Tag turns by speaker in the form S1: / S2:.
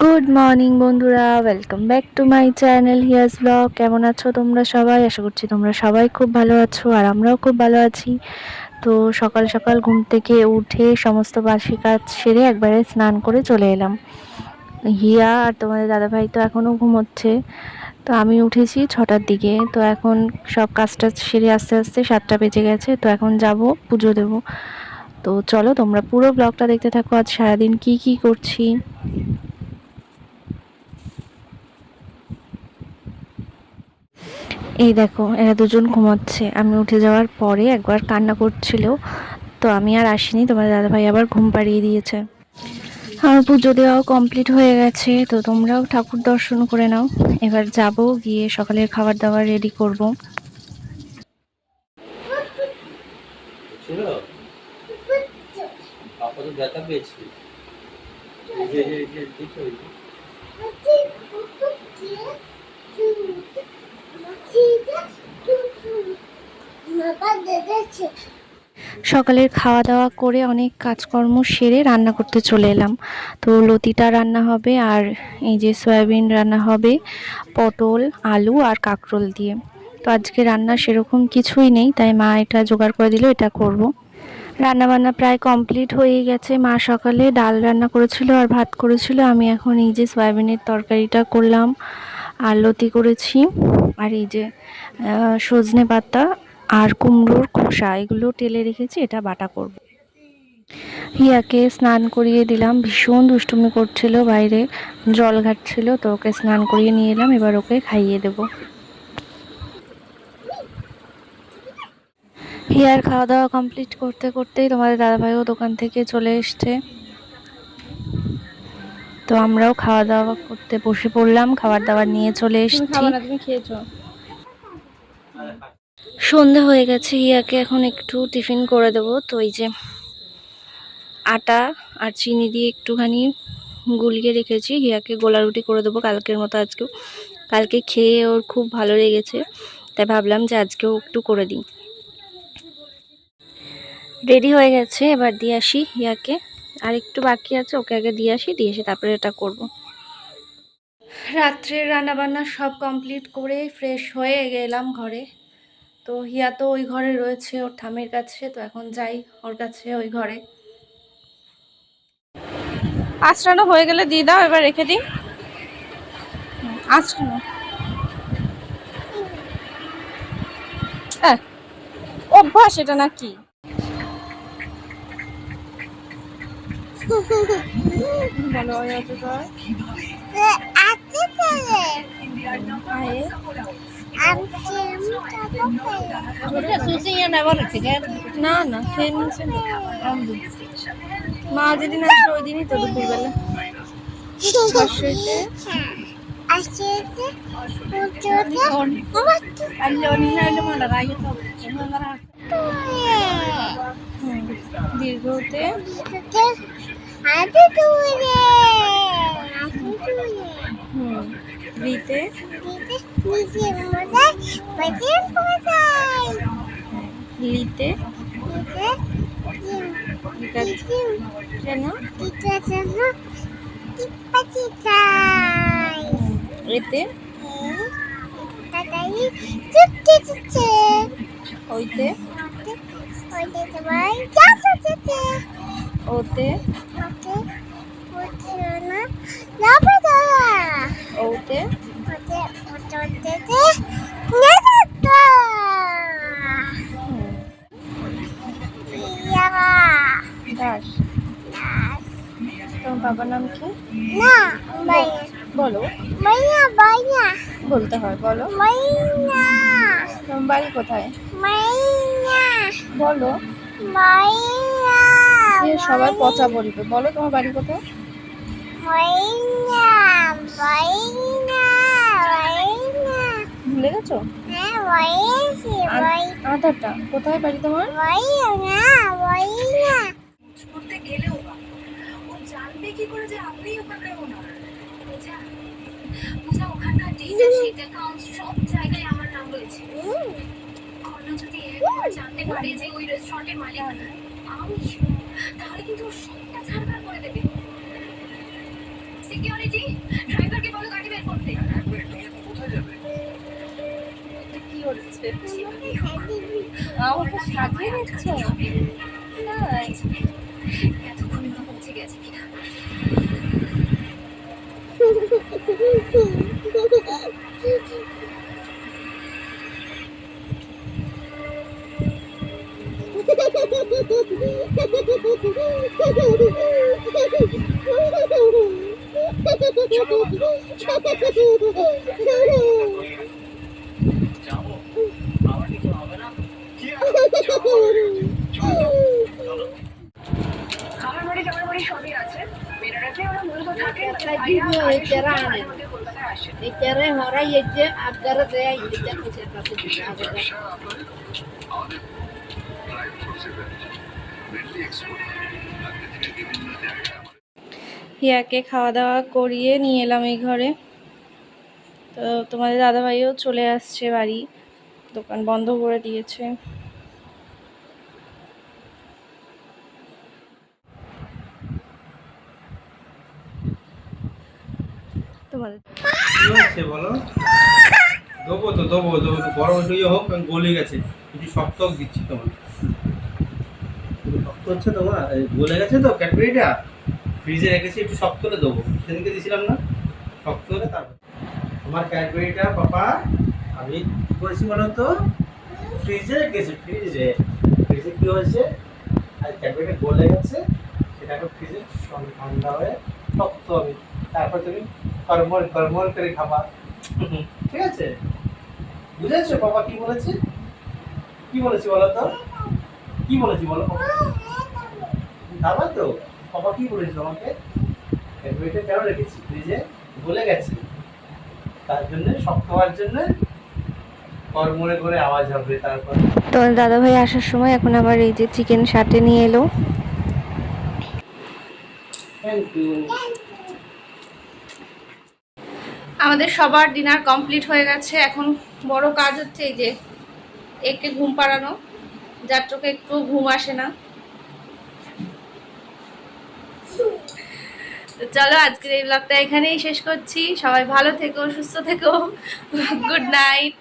S1: Good morning বন্ধুরা। Welcome back to my channel হিয়াস blog কেমন আছো তোমরা সবাই? আশা করছি তোমরা সবাই খুব ভালো আছো, আর আমরাও খুব ভালো আছি। তো সকাল সকাল ঘুম থেকে উঠে সমস্ত বাসি কাজ সেরে একবারে স্নান করে চলে এলাম। হিয়া আর তোমাদের দাদাভাই তো এখনও ঘুমোচ্ছে। তো আমি উঠেছি ছটার দিকে। তো এখন সব কাজটা সেরে আস্তে আস্তে সাতটা বেজে গেছে। তো এখন যাব, পুজো দেব। তো চলো তোমরা পুরো ব্লগটা দেখতে থাকো। আজ সারাদিন কি কি করছি? এই দেখো, এরা দুজন ঘুমাচ্ছে। আমি উঠে যাওয়ার পরে একবার কান্না করছিল। তো আমি আর আসিনি তোমার দাদাভাই আবার ঘুম পাড়িয়ে দিয়েছে। আমার পুজো দেওয়াও কমপ্লিট হয়ে গেছে তো তোমরাও ঠাকুর দর্শন করে নাও। এবার যাব গিয়ে সকালের খাবার দাবার রেডি করব।
S2: ছিল?
S1: সকালের খাওয়া দাওয়া করে অনেক কাজকর্ম সেরে রান্না করতে চলে এলাম। তো লতিটা রান্না হবে আর এই যে সয়াবিন রান্না হবে, পটল, আলু আর কাঁকরোল দিয়ে। তো আজকে রান্না সেরকম কিছুই নেই, তাই মা এটা জোগাড় করে দিল, এটা করব। রান্না বান্না প্রায় কমপ্লিট হয়ে গেছে। মা সকালে ডাল রান্না করেছিল আর ভাত করেছিল। আমি এখন এই যে সয়াবিনের তরকারিটা করলাম আর লতি করেছি। আর এই যে সজনে পাতা আর কুমড়োর খোসা এগুলো টেলে রেখেছি এটা বাটা করব। হিয়াকে স্নান করিয়ে দিলাম ভীষণ দুষ্টুমি করছিল বাইরে জল ঘাটছিল তো ওকে স্নান করিয়ে নিয়ে এলাম এবার ওকে খাইয়ে দেব। হিয়ার খাওয়া দাওয়া কমপ্লিট করতে করতেই তোমাদের দাদাভাইও দোকান থেকে চলে এসছে। তো আমরাও খাওয়া দাওয়া করতে বসে পড়লাম খাবার দাবার নিয়ে চলে এসেছি।
S3: তুমি খেয়েছো
S1: সন্ধে হয়ে গেছে, হিয়াকে এখন একটু টিফিন করে দেবো। তো এই যে আটা আর চিনি দিয়ে একটুখানি গুলিয়ে রেখেছি, হিয়াকে গোলা রুটি করে দেবো কালকের মতো আজকেও। কালকে খেয়ে ওর খুব ভালো লেগেছে, তাই ভাবলাম যে আজকেও একটু করে দিই। রেডি হয়ে গেছে, এবার দিয়ে আসি হিয়াকে। আর একটু বাকি আছে, ওকে আগে দিয়ে আসি, দিয়ে এসে তারপরে এটা করব। রাত্রের রান্নাবান্না সব কমপ্লিট করে ফ্রেশ হয়ে গেলাম ঘরে। তো হিয়া তো ওই ঘরে রয়েছে ওর ঠামের কাছে। তো এখন যাই ওর কাছে ওই ঘরে।
S3: আঁচড়ানো হয়ে গেলে দিয়ে দাও এবার রেখে দিই। আহ, অভ্যাস এটা নাকি? বলো না না খেয়ে নিয়েছে না। আমি দিচ্ছি। মা যেদিন আসবে ওই দিনই তো দুপুরবেলা দীর্ঘতে হুম রিতে লিতে কেন? এতে? ওইতে? ওতে? ওতে দাস। তোমার বাবার নাম কি?
S4: না
S1: বলো।
S4: মাইয়া মাইয়া
S1: বলতে হয় বলো।
S4: মাইয়া
S1: তোমার বাড়ি কোথায়?
S4: মাইয়া
S1: বলো।
S4: মাইয়া।
S1: সবাই পচা বলবে। বলো তোমার বাড়ি কোথায়? ভুলে গেছো?
S4: হ্যাঁ
S1: আধারটা। কোথায় বাড়ি তোমার?
S5: করতে গেলেও ও জানবে কি করে যে আপনি ওখানকার ওনার। পূজা পূজা ওখানকার শিট অ্যাকাউন্টস সব জায়গায় আমার নাম রয়েছে।
S4: হুম,
S5: কর্ণ যদি একবার জানতে পারে যে ওই রেস্টুরেন্টের মালিক। আমি আমি তাহলে কিন্তু সবটা ছাড়খাড় করে দেবে। সিকিউরিটি ড্রাইভারকে বলো গাড়ি বের করতে।
S3: কি হচ্ছে
S5: যেভাবেই হোক,
S3: আমাকে সাজিয়ে নিচ্ছ না
S5: পৌঁছে গেছে কিনা?
S6: video এই যারা আনে
S5: কলকাতায় আসে
S4: হিয়াকে খাওয়া দাওয়া করিয়ে নিয়ে এলাম এই ঘরে। তো তোমাদের দাদাভাইও চলে আসছে বাড়ি। দোকান বন্ধ করে দিয়েছে। তোমাদের
S2: বলো? তো, দেবো তো গরম গলে গেছে। একটু শক্ত দিচ্ছি তোমার শক্ত হচ্ছে তোমার? গলে গেছে তো ক্যাডবেরিটা? ফ্রিজে রেখেছি, একটু শক্ত করে দেবো সেদিনকে দিয়েছিলাম না, শক্ত করে তারপর। আমার ক্যাডবেরিটা পাপা, আমি কি করেছি বলো তো ফ্রিজে রেখেছি ফ্রিজে। ফ্রিজে কী হয়েছে? আর ক্যাডবেরিটা গলে গেছে, সেটাকে ফ্রিজে ঠান্ডা হয়ে শক্ত হবে। তারপর তুমি কর্মল কর্মল করে খাবা। ঠিক আছে? বুঝেছ বাবা কি বলেছে? কি বলেছি বলো তো? কি বলেছি বলো? বাবা তো? বাবা কি বলেছে তোমাকে ক্যাডবেরিটা কেন রেখেছি? ফ্রিজে বলে গেছে। তার জন্য শক্ত হওয়ার জন্য কর্মরে করে আওয়াজ হবে তারপর।
S4: তোমাদের দাদাভাই আসার সময় এখন আবার এই যে চিকেন সাটে নিয়ে এলো।
S2: থ্যাংক ইউ
S4: আমাদের সবার ডিনার কমপ্লিট হয়ে গেছে। এখন বড় কাজ হচ্ছে এই যে একে ঘুম পাড়ানো। যার চোখে একটু ঘুম আসে না। তো চলো, আজকের এই ব্লগটা এখানেই শেষ করছি। সবাই ভালো থেকো, সুস্থ থেকো। Good night.